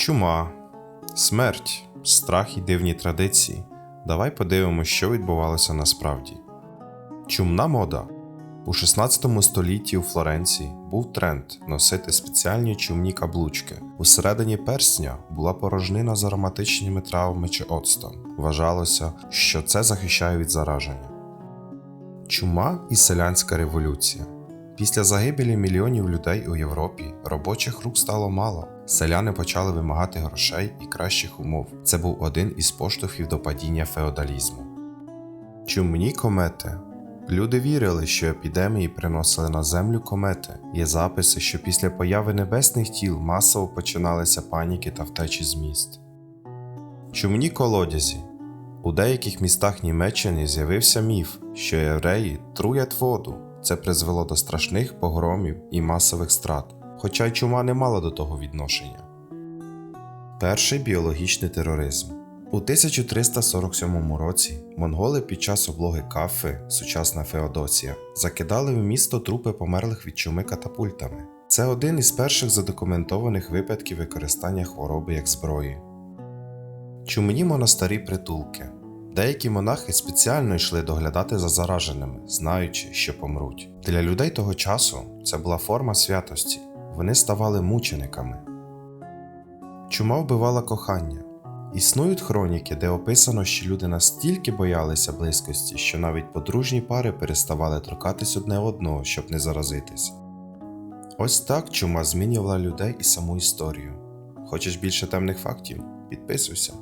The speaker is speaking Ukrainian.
Чума, смерть, страх і дивні традиції. Давай подивимося, що відбувалося насправді. Чумна мода. У 16 столітті у Флоренції був тренд носити спеціальні чумні каблучки. Усередині персня була порожнина з ароматичними травами чи оцтом. Вважалося, що це захищає від зараження. Чума і селянська революція. Після загибелі мільйонів людей у Європі робочих рук стало мало. Селяни почали вимагати грошей і кращих умов. Це був один із поштовхів до падіння феодалізму. Чумні комети. Люди вірили, що епідемії приносили на землю комети. Є записи, що після появи небесних тіл масово починалися паніки та втечі з міст. Чумні колодязі. У деяких містах Німеччини з'явився міф, що євреї труять воду. Це призвело до страшних погромів і масових страт, хоча й чума не мала до того відношення. Перший біологічний тероризм. У 1347 році монголи під час облоги Кафи, сучасна Феодосія, закидали в місто трупи померлих від чуми катапультами. Це один із перших задокументованих випадків використання хвороби як зброї. Чумні монастирі притулки. Деякі монахи спеціально йшли доглядати за зараженими, знаючи, що помруть. Для людей того часу це була форма святості. Вони ставали мучениками. Чума вбивала кохання. Існують хроніки, де описано, що люди настільки боялися близькості, що навіть подружні пари переставали торкатись одне одного, щоб не заразитись. Ось так чума змінювала людей і саму історію. Хочеш більше темних фактів? Підписуйся.